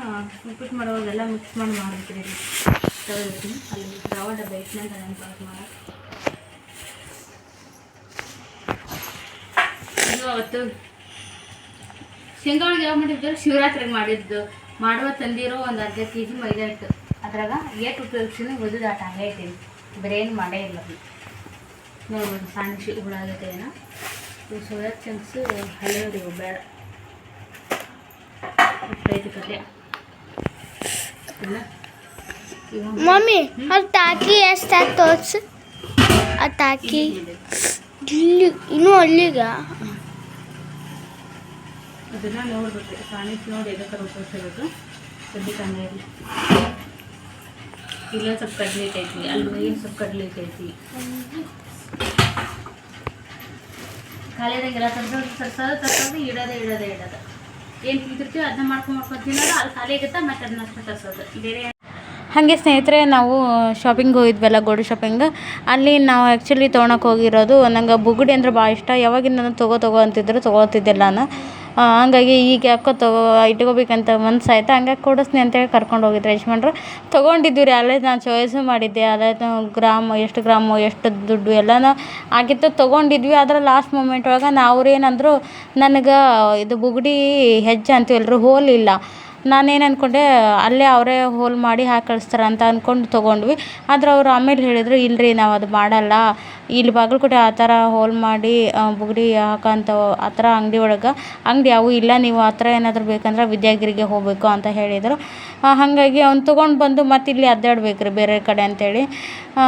ಉಪ್ಪಿಟ್ಟು ಮಾಡೋವಾಗೆಲ್ಲ ಮಿಕ್ಸ್ ಮಾಡಿ ಮಾಡ್ಬೇಕ್ರಿ ತಗೊಳ್ತೀನಿ ಅಲ್ಲಿ ರವೆ ಡಬ್ಬ ಇಟ್ಟಿನಂತ ಪಾಕ್ ಮಾಡ ಇದು ಅವತ್ತು ಶೇಂಗಾ ಒಳಗೆ ಯಾವ ಮಾಡಿದ್ದು? ಶಿವರಾತ್ರಿಗೆ ಮಾಡಿದ್ದು. ಮಾಡುವ ತಂದಿರೋ ಒಂದು ಅರ್ಧ ಕೆ ಜಿ ಮೈದಾ ಇತ್ತು ಅದ್ರಾಗ ಏಟ್ ಉಪಯೋಗಿಸಿನ ಒದ್ದು ಆಟ ಹಂಗೆ ಇದ್ದೀನಿ ಬೇರೆ ಮಾಡೇ ಇಲ್ಲ ನೋಡ್ಬೋದು ಸಣ್ಣ ಶಿ ಹುಳಾಗೈತೆ ಏನೋ ಶಿವರಾತ್ರಿ ಸೋಯಾ ಹಳೆಯವ್ರಿಗೆ ಬೇಡ. ಇಷ್ಟೈತಿ ಕತೆ ಇಲ್ಲ ಇವು ಮಮ್ಮಿ ಅದು ತಾಕಿ ಎಷ್ಟು ತೋರ್ಸು ಆ ತಾಕಿ ಇಲ್ಲಿ ಇನ್ನೂ ಅಲ್ಲಿಗ ಅದನ್ನ ನೋಡ್ಬೇಕು ಕಾಣಿಸ್ ನೋಡಿ ಎದಕ್ಕೆ ಉಪಯೋಗಿಸಬೇಕು ಸದ್ಯಕ್ಕೆ ಹಂಗೆ ಇರಲಿ ಇಲ್ಲ ಸ್ವಲ್ಪ ಕಡ್ಲೆ ಐತಿ ಅಲ್ಲಿ ಏನು ಸ್ವಲ್ಪ ಕಡ್ಲೆ ಐತಿ ಖಾಲಿಯಾದಂಗೆಲ್ಲ ತರ್ಸೋದು ತರ್ಸೋದು ತರ್ಸೋದು ಇಡೋದೇ ಇಡೋದೇ ಇಡೋದು ಏನು ತಿಂತಿರ್ತೀವಿ ಅದನ್ನ ಮಾಡ್ಕೊಂಡು ಮಾಡ್ಕೊಂಡು ತಿನ್ನೋದು, ಅಲ್ಲಿ ಖಾಲಿ ಆಗುತ್ತೆ, ಮತ್ತೆ ಅದನ್ನ ಅಷ್ಟು ತರಿಸೋದು. ಬೇರೆ ಹಾಗೆ ಸ್ನೇಹಿತರೆ, ನಾವು ಶಾಪಿಂಗ್ ಹೋಗಿದ್ವಲ್ಲ, ಗೋಡು ಶಾಪಿಂಗ್ ಅಲ್ಲಿ ನಾವು ಆ್ಯಕ್ಚುಲಿ ತೊಗೊಳಕ್ಕೆ ಹೋಗಿರೋದು, ನಂಗೆ ಬುಗುಡಿ ಅಂದ್ರೆ ಭಾಳ ಇಷ್ಟ. ಯಾವಾಗಿಂದ ನಾನು ತಗೋ ತಗೋ ಅಂತಿದ್ರು ತೊಗೊಳ್ತಿದ್ದಿಲ್ಲ ನಾನು. ಹಂಗಾಗಿ ಈಗ ಯಾಕೋ ತಗೋ, ಇಟ್ಕೋಬೇಕಂತ ಮನ್ಸು ಆಯ್ತು ಹಂಗಾಗಿ ಕೊಡಿಸ್ತೀನಿ ಅಂತೇಳಿ ಕರ್ಕೊಂಡು ಹೋಗಿದ್ರು ಯಜಮಾನ್ರು. ತೊಗೊಂಡಿದ್ವಿ ರೀ ಅಲ್ಲೇ ನಾನು ಚಾಯ್ಸು ಮಾಡಿದ್ದೆ. ಅಲ್ಲೇ ಗ್ರಾಮ್, ಎಷ್ಟು ಗ್ರಾಮು, ಎಷ್ಟು ದುಡ್ಡು ಎಲ್ಲನೂ ಆಗಿತ್ತು. ತೊಗೊಂಡಿದ್ವಿ. ಆದ್ರೆ ಲಾಸ್ಟ್ ಮೂಮೆಂಟ್ ಒಳಗೆ ನಾವು ಏನಂದ್ರು ನನಗೆ ಇದು ಬುಗುಡಿ ಹೆಜ್ಜೆ ಅಂತೀವಲ್ರಿ ಹೋಲ್ ಇಲ್ಲ. ನಾನೇನು ಅಂದ್ಕೊಂಡೆ ಅಲ್ಲೇ ಅವರೇ ಹೋಲ್ ಮಾಡಿ ಹಾಕಿ ಕಳಿಸ್ತಾರೆ ಅಂತ ಅಂದ್ಕೊಂಡು ತೊಗೊಂಡ್ವಿ. ಆದ್ರೆ ಅವ್ರು ಆಮೇಲೆ ಹೇಳಿದರು ರೀ ನಾವು ಅದು ಮಾಡಲ್ಲ. ಇಲ್ಲಿ ಬಾಗಲಕೋಟೆ ಆ ಥರ ಹೋಲ್ ಮಾಡಿ ಬುಗುಡಿ ಹಾಕೋಂಥ ಆ ಥರ ಅಂಗಡಿ ಒಳಗೆ, ಅಂಗಡಿ ಯಾವು ಇಲ್ಲ, ನೀವು ಆ ಥರ ಏನಾದರೂ ಬೇಕಂದ್ರೆ ವಿದ್ಯಾಗಿರಿಗೆ ಹೋಗಬೇಕು ಅಂತ ಹೇಳಿದರು. ಹಾಗಾಗಿ ಅವ್ನು ತೊಗೊಂಡು ಬಂದು ಮತ್ತೆ ಇಲ್ಲಿ ಅಡ್ಡಾಡ್ಬೇಕ್ರಿ ಬೇರೆ ಕಡೆ ಅಂತೇಳಿ.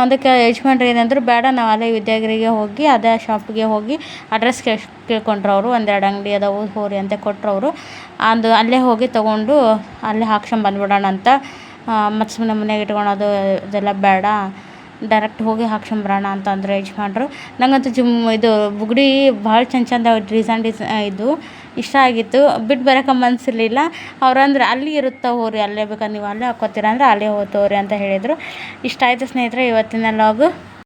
ಅದಕ್ಕೆ ಯಜಮಾನ್ರು ಏನಂದ್ರು, ಬೇಡ, ನಾವು ಅಲ್ಲೇ ವಿದ್ಯಾಗಿರಿಗೆ ಹೋಗಿ, ಅದೇ ಶಾಪ್ಗೆ ಹೋಗಿ ಅಡ್ರೆಸ್ ಕೇಳ್, ಕೇಳ್ಕೊಂಡ್ರು ಅವರು, ಒಂದೆರಡು ಅಂಗಡಿ ಅದಾವು, ಹೋರಿ ಅಂತ ಕೊಟ್ರು ಅವರು. ಅದು ಅಲ್ಲೇ ಹೋಗಿ ತೊಗೊಂಡು ಅಲ್ಲೇ ಹಾಕ್ಸ್ಕೊಂಡ್ ಬಂದ್ಬಿಡೋಣ ಅಂತ ಮತ್ತು ಸುಮ್ಮನೆ ಮನೆಗೆ ಇಟ್ಕೊಳೋದು ಇದೆಲ್ಲ ಬೇಡ. ಡೈರೆಕ್ಟ್ ಹೋಗಿ ಹಾಕ್ಸ್ಕೊಂಬರೋಣ ಅಂತ ಅಂದ್ರೆ ಯಜಮಾನ್ರು ನಂಗಂತೂ ಜುಮ್ ಇದು ಬುಗುಡಿ ಭಾಳ ಚಂದ ಚಂದ ಡಿಸೈನ್ ಡಿಸೈನ್ ಇದು ಇಷ್ಟ ಆಗಿತ್ತು. ಬಿಟ್ಟು ಬರೋಕೆ ಮನಸ್ಸಿರ್ಲಿಲ್ಲ ಅವ್ರಂದ್ರೆ ಅಲ್ಲಿ ಇರುತ್ತೆ ಹೋಗ್ರಿ ಅಲ್ಲೇ ಬೇಕಾದ್ರೆ ನೀವು ಅಲ್ಲೇ ಹಾಕ್ಕೋತೀರ ಅಂದ್ರೆ ಅಲ್ಲೇ ಹೋಗ್ತವ್ರಿ ಅಂತ ಹೇಳಿದರು. ಇಷ್ಟ ಆಯಿತು ಸ್ನೇಹಿತರೆ, ಇವತ್ತಿನ ಲಾಗು.